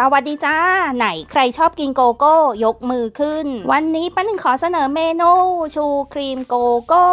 สวัสดีจ้า ไหนใครชอบกินโกโก้ยกมือขึ้น วันนี้ป้าหนึ่งขอเสนอเมนู ชูครีมโกโก้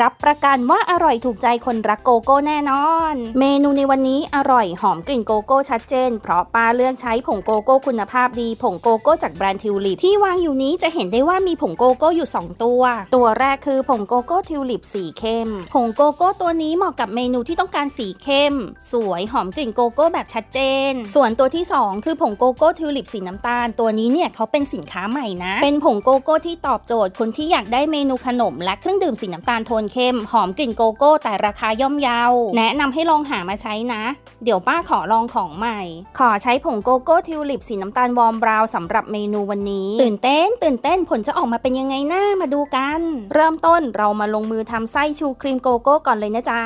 รับประกันว่าอร่อยถูกใจคนรักโกโก้แน่นอน เมนูในวันนี้อร่อยหอมกลิ่นโกโก้ชัดเจน เพราะป้าเลือกใช้ผงโกโก้คุณภาพดี ผงโกโก้จากแบรนด์ทิวลิปที่วางอยู่นี้จะเห็นได้ว่ามีผงโกโก้อยู่ 2 ตัว ตัวแรกคือผงโกโก้ทิวลิปสีเข้ม ผงโกโก้ตัวนี้เหมาะกับเมนูที่ต้องการสีเข้ม สวยหอมกลิ่นโกโก้แบบชัดเจน ส่วนตัวที่ 2 คือผงโกโก้ทิวลิปสีน้ำตาล ตัวนี้เนี่ยเขาเป็นสินค้าใหม่นะ เป็นผงโกโก้ที่ตอบโจทย์คนที่อยากได้เมนูขนม และเครื่องดื่มสีน้ำตาลโทนเข้ม หอมกลิ่นโกโก้ แต่ราคาย่อมเยา แนะนำให้ลองหามาใช้นะ เดี๋ยวป้าขอลองของใหม่ ขอใช้ผงโกโก้ทิวลิปสีน้ำตาลวอร์มบราวน์สำหรับเมนูวันนี้ ตื่นเต้น ตื่นเต้นผลจะออกมาเป็นยังไงนะมาดูกัน เริ่มต้นเรามาลงมือทำไส้ชูครีมโกโก้ก่อนเลยนะจ๊ะ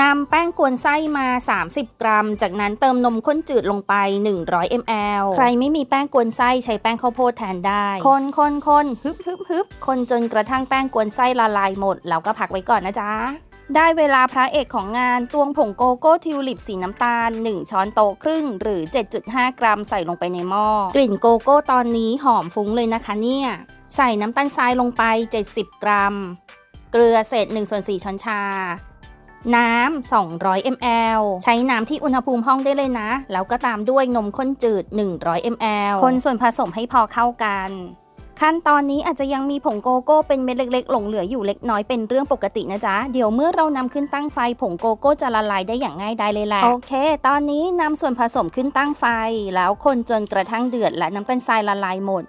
นำแป้งกวนไส้มา 30 กรัม จากนั้นเติมนมข้นจืดลงไป 100 ml ใครไม่มีแป้งกวนไส้ใช้แป้งข้าวโพดแทนได้ คนคนคนฮึบฮึบฮึบคนจนกระทั่งแป้งกวนไส้ละลายหมด แล้วก็พักไว้ก่อนนะจ๊ะได้เวลาพระเอกของงานตวงผงโกโก้ทิวลิปสีน้ำตาล 1 ช้อนโต๊ะครึ่ง หรือ 7.5 กรัมใส่ลงไปในหม้อ กลิ่นโกโก้ตอนนี้หอมฟุ้งเลยนะคะเนี่ย ใส่น้ำตาลทรายลงไป 70 กรัม เกลือเศษ1ส่วน4ช้อนชา น้ำ 200 ml ใช้น้ำที่อุณหภูมิห้องได้เลยนะ แล้วก็ตามด้วยนมข้นจืด 100 ml คนส่วนผสมให้พอเข้ากัน ขั้นตอนนี้อาจจะยังมีผงโกโก้เป็นเม็ดเล็กๆ หลงเหลืออยู่เล็กน้อยเป็นเรื่องปกตินะจ๊ะ เดี๋ยวเมื่อเรานำขึ้นตั้งไฟ ผงโกโก้จะละลายได้อย่างง่ายได้เลยแหละ โอเค ตอนนี้นำส่วนผสมขึ้นตั้งไฟ แล้วคนจนกระทั่งเดือดและน้ำตาลทรายละลายหมด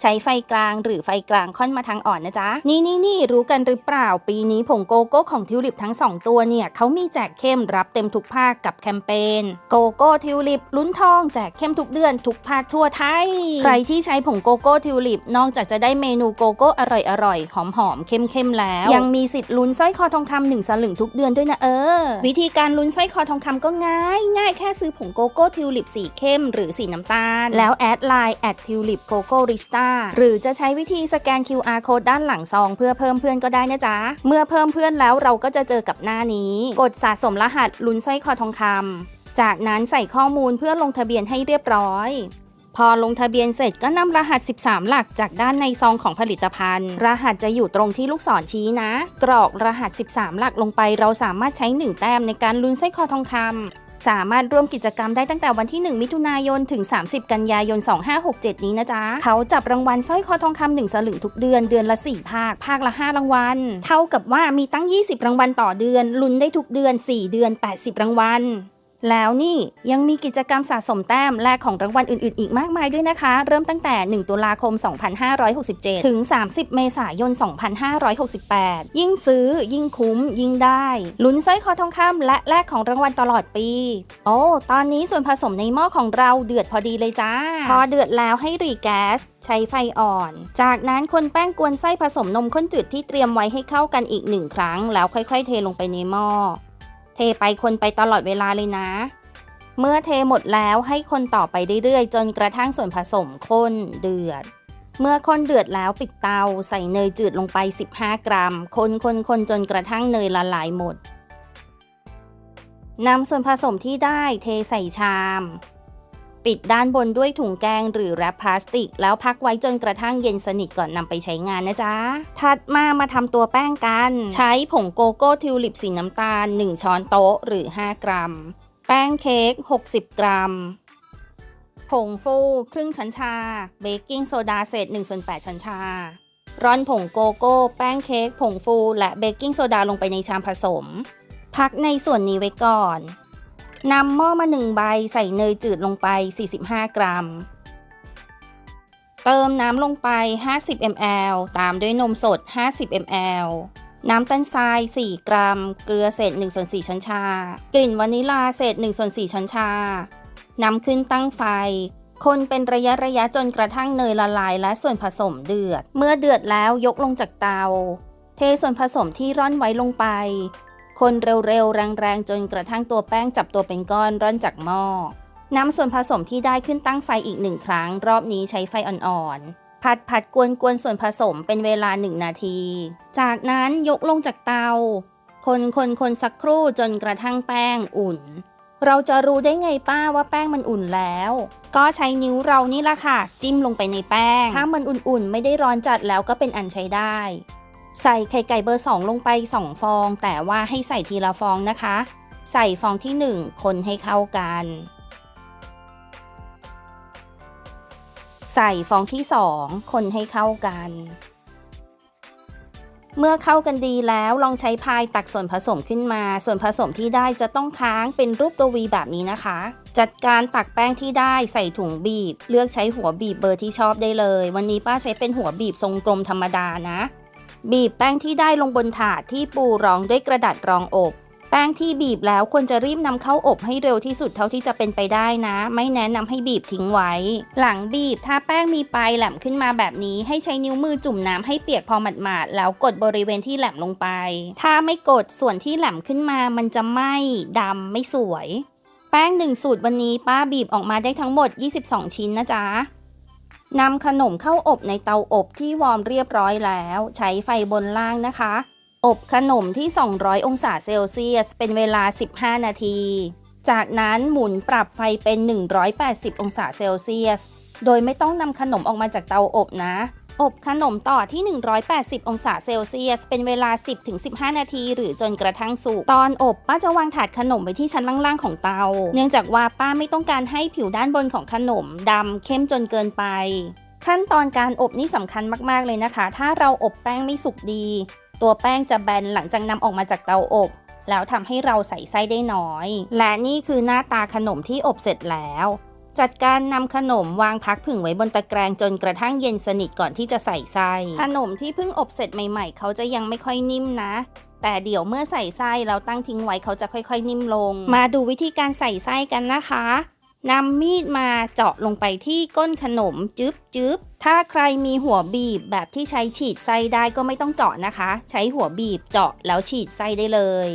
ใช้ไฟกลางหรือไฟกลางค่อนมาทางอ่อนนะจ๊ะ นี่นี่นี่รู้กันหรือเปล่า ปีนี้ผงโกโก้ของทิวลิปทั้ง 2 ตัวเนี่ยเขามีแจกเข้มรับเต็มทุกภาคกับแคมเปญโกโก้ทิวลิปลุ้นทองแจกเข้มทุกเดือนทุกภาคทั่วไทย ใครที่ใช้ผงโกโก้ทิวลิปนอกจากจะได้เมนูโกโก้อร่อยอร่อยหอมหอมเข้มเข้มๆแล้ว ยังมีสิทธิ์ลุ้นสร้อยคอทองคำหนึ่งสลึงทุกเดือนด้วยนะเออ วิธีการลุ้นสร้อยคอทองคำก็ง่ายง่ายแค่ซื้อผงโกโก้ทิวลิปสีเข้มหรือสีน้ำตาล แล้วแอดไลน์แอดทิวลิปโกโก้ริสตาหรือจะใช้วิธีสแกน QR code ด้านหลังซอง เพื่อเพิ่มเพื่อนก็ได้นะจ๊ะ เมื่อเพิ่มเพื่อนแล้วเราก็จะเจอกับหน้านี้ กดสะสมรหัสลุ้นสร้อยคอทองคำจากนั้นใส่ข้อมูลเพื่อลงทะเบียนให้เรียบร้อยพอลงทะเบียนเสร็จก็นำรหัส 13 หลักจากด้านในซองของผลิตภัณฑ์ รหัสจะอยู่ตรงที่ลูกศรชี้นะ กรอกรหัส 13 หลักลงไป เราสามารถใช้ 1 แต้มในการลุ้นสร้อยคอทองคำ สามารถร่วมกิจกรรมได้ตั้งแต่วันที่ 1 มิถุนายน ถึง 30 กันยายน 2567 นี้นะจ๊ะ เขาจับรางวัลสร้อยคอทองคำหนึ่งสลึงทุกเดือนเดือนละ 4 ภาค ภาคละ 5 รางวัล เท่ากับว่ามีตั้ง 20 รางวัลต่อเดือน ลุ้นได้ทุกเดือน 4 เดือน 80 รางวัล แล้วนี่ยังมีกิจกรรมสะสมแต้ม แลกของรางวัลอื่น ๆ อีกมากมายด้วยนะคะ เริ่มตั้งแต่ 1 ตุลาคม 2567 ถึง 30 เมษายน 2568 ยิ่งซื้อ ยิ่งคุ้ม ยิ่งได้ ลุ้นสร้อยคอทองคำและแลกของรางวัลตลอดปี โอ้ ตอนนี้ส่วนผสมในหม้อของเราเดือดพอดีเลยจ้า พอเดือดแล้วให้รีแก๊สใช้ไฟอ่อน จากนั้นคนแป้งกวนไส้ผสมนมข้นจืดที่เตรียมไว้ให้เข้ากันอีกหนึ่งครั้ง แล้วค่อย ๆ เทลงไปในหม้อ ไปคนไปตลอดเวลาเลยนะ เมื่อเทหมดแล้วให้คนต่อไปเรื่อยๆ จนกระทั่งส่วนผสมข้นเดือด เมื่อคนเดือดแล้วปิดเตาใส่เนยจืดลงไป 15 กรัม คนคนคนจนกระทั่งเนยละลายหมดนำส่วนผสมที่ได้เทใส่ชาม ปิดด้านบนด้วยถุงแกงหรือแรปพลาสติก แล้วพักไว้จนกระทั่งเย็นสนิทก่อนนำไปใช้งานนะจ๊ะ ถัดมามาทำตัวแป้งกัน ใช้ผงโกโก้ทิวลิปสีน้ำตาล 1 ช้อนโต๊ะหรือ 5 กรัม แป้งเค้ก 60 กรัม ผงฟูครึ่งช้อนชา เบกกิ้งโซดาเศษ1ส่วน8ช้อนชา ร่อนผงโกโก้ แป้งเค้ก ผงฟู และเบกกิ้งโซดาลงไปในชามผสม พักในส่วนนี้ไว้ก่อน นำหม้อมาหนึ่งใบใส่เนยจืดลงไป 45 กรัม เติมน้ำลงไป 50 ml ตามด้วยนมสด 50 ml น้ำตาลทราย 4 กรัม เกลือเศษ1ส่วน4ช้อนชา กลิ่นวานิลาเศษ1ส่วน4ช้อนชานำขึ้นตั้งไฟ คนเป็นระยะระยะจนกระทั่งเนยละลายและส่วนผสมเดือด เมื่อเดือดแล้วยกลงจากเตา เทส่วนผสมที่ร่อนไว้ลงไป คนเร็วๆ แรงๆ จนกระทั่งตัวแป้งจับตัวเป็นก้อนร่อนจากหม้อ นำส่วนผสมที่ได้ขึ้นตั้งไฟอีกหนึ่งครั้ง รอบนี้ใช้ไฟอ่อนๆ ผัดผัดกวนกวนส่วนผสมเป็นเวลาหนึ่งนาที จากนั้นยกลงจากเตา คนคนคนสักครู่จนกระทั่งแป้งอุ่น เราจะรู้ได้ไงป้าว่าแป้งมันอุ่นแล้ว ก็ใช้นิ้วเรานี่ละค่ะ จิ้มลงไปในแป้ง ถ้ามันอุ่นๆ ไม่ได้ร้อนจัดแล้วก็เป็นอันใช้ได้ ใส่ไข่ไก่เบอร์ 2 ลงไป 2 ฟอง แต่ว่าให้ใส่ทีละฟองนะคะ ใส่ฟองที่ 1 คนให้เข้ากัน ใส่ฟองที่ 2 คนให้เข้ากัน เมื่อเข้ากันดีแล้วลองใช้พายตักส่วนผสมขึ้นมา ส่วนผสมที่ได้จะต้องค้างเป็นรูปตัววีแบบนี้นะคะ จัดการตักแป้งที่ได้ใส่ถุงบีบ เลือกใช้หัวบีบเบอร์ที่ชอบได้เลย วันนี้ป้าใช้เป็นหัวบีบทรงกลมธรรมดานะ บีบแป้งที่ได้ลงบนถาดที่ปูรองด้วยกระดาษรองอบ แป้งที่บีบแล้วควรจะรีบนำเข้าอบให้เร็วที่สุดเท่าที่จะเป็นไปได้นะ ไม่แนะนำให้บีบทิ้งไว้ หลังบีบถ้าแป้งมีปลายแหลมขึ้นมาแบบนี้ ให้ใช้นิ้วมือจุ่มน้ำให้เปียกพอหมาดๆแล้วกดบริเวณที่แหลมลงไป ถ้าไม่กดส่วนที่แหลมขึ้นมามันจะไหม้ดำไม่สวย แป้งหนึ่งสูตรวันนี้ป้าบีบออกมาได้ทั้งหมด 22 ชิ้นนะจ๊ะ นำขนมเข้าอบในเตาอบที่วอร์มเรียบร้อยแล้ว ใช้ไฟบนล่างนะคะ อบขนมที่ 200 องศาเซลเซียส เป็นเวลา 15 นาที จากนั้นหมุนปรับไฟเป็น 180 องศาเซลเซียส โดยไม่ต้องนำขนมออกมาจากเตาอบนะ อบขนมต่อที่ 180 องศาเซลเซียส เป็นเวลา 10-15 นาที หรือจนกระทั่งสุก ตอนอบป้าจะวางถาดขนมไว้ที่ชั้นล่างๆของเตา เนื่องจากว่าป้าไม่ต้องการให้ผิวด้านบนของขนมดำเข้มจนเกินไป ขั้นตอนการอบนี่สำคัญมากๆเลยนะคะ ถ้าเราอบแป้งไม่สุกดี ตัวแป้งจะแบนหลังจากนำออกมาจากเตาอบ แล้วทำให้เราใส่ไส้ได้น้อย และนี่คือหน้าตาขนมที่อบเสร็จแล้ว จัดการนำขนมวางพักผึ่งไว้บนตะแกรงจนกระทั่งเย็นสนิทก่อนที่จะใส่ไส้ ขนมที่เพิ่งอบเสร็จใหม่ๆ เขาจะยังไม่ค่อยนิ่มนะ แต่เดี๋ยวเมื่อใส่ไส้เราตั้งทิ้งไว้เขาจะค่อยๆ นิ่มลง มาดูวิธีการใส่ไส้กันนะคะนำมีดมาเจาะลงไปที่ก้นขนมจึ๊บจึ๊บถ้าใครมีหัวบีบแบบที่ใช้ฉีดไส้ได้ก็ไม่ต้องเจาะนะคะ ใช้หัวบีบเจาะแล้วฉีดไส้ได้เลย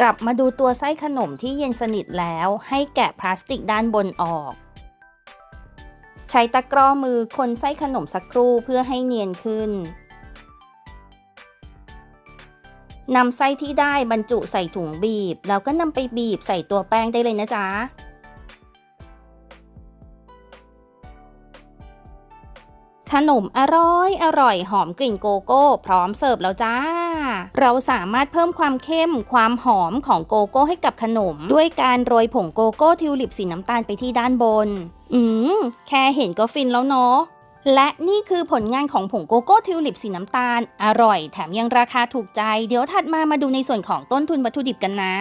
กลับมาดูตัวไส้ขนมที่เย็นสนิทแล้วให้แกะพลาสติกด้านบนออก ใช้ตะกร้อมือคนไส้ขนมสักครู่เพื่อให้เนียนขึ้นนำไส้ที่ได้บรรจุใส่ถุงบีบ แล้วก็นำไปบีบใส่ตัวแป้งได้เลยนะจ๊ะ ขนมอร่อยอร่อยหอมกลิ่นโกโก้ พร้อมเสิร์ฟแล้วจ้า เราสามารถเพิ่มความเข้มความหอมของโกโก้ให้กับขนม ด้วยการโรยผงโกโก้ทิวลิปสีน้ำตาลไปที่ด้านบน อืม แค่เห็นก็ฟินแล้วเนาะและนี่คือผลงานของผงโกโก้ทิวลิปสีน้ำตาล อร่อยแถมยังราคาถูกใจ เดี๋ยวถัดมามาดูในส่วนของต้นทุนวัตถุดิบกันนะ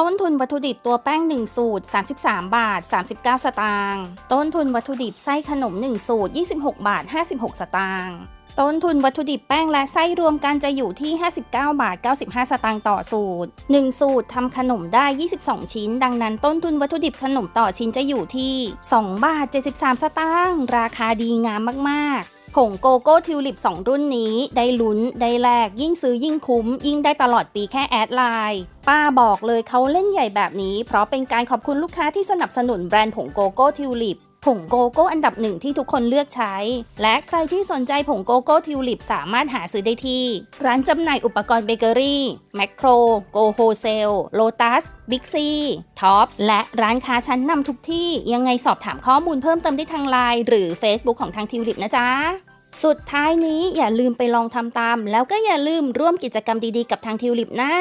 ต้นทุนวัตถุดิบตัวแป้ง 1 สูตร 33 บาท 39 สตางค์ ต้นทุนวัตถุดิบไส้ขนม 1 สูตร 26 บาท 56 สตางค์ ต้นทุนวัตถุดิบแป้งและไส้รวมกันจะอยู่ที่ 59 บาท 95 สตางค์ต่อสูตร 1 สูตรทำขนมได้ 22 ชิ้น ดังนั้นต้นทุนวัตถุดิบขนมต่อชิ้นจะอยู่ที่ 2 บาท 73 สตางค์ ราคาดีงามมาก ๆ ผงโกโก้ทิวลิป 2 รุ่นนี้ได้ลุ้นได้แลกยิ่งซื้อยิ่งคุ้ม ยิ่งได้ตลอดปีแค่แอดไลน์ป้าบอกเลยเขาเล่นใหญ่แบบนี้ เพราะเป็นการขอบคุณลูกค้าที่สนับสนุนแบรนด์ผงโกโก้ทิวลิป ผงโกโก้อันดับหนึ่งที่ทุกคนเลือกใช้ และใครที่สนใจผงโกโก้ทิวลิปสามารถหาซื้อได้ที่ ร้านจำหน่ายอุปกรณ์เบเกอรี่แมคโครโกโฮเซลโลตัสบิ๊กซีท็อปและร้านค้าชั้นนำทุกที่ยังไงสอบถามข้อมูลเพิ่มเติมได้ทางไลน์หรือ Facebook ของทางทิวลิปนะจ๊ะสุดท้ายนี้อย่าลืมไปลองทำตาม แล้วก็อย่าลืมร่วมกิจกรรมดีๆกับทางทิวลิปนะ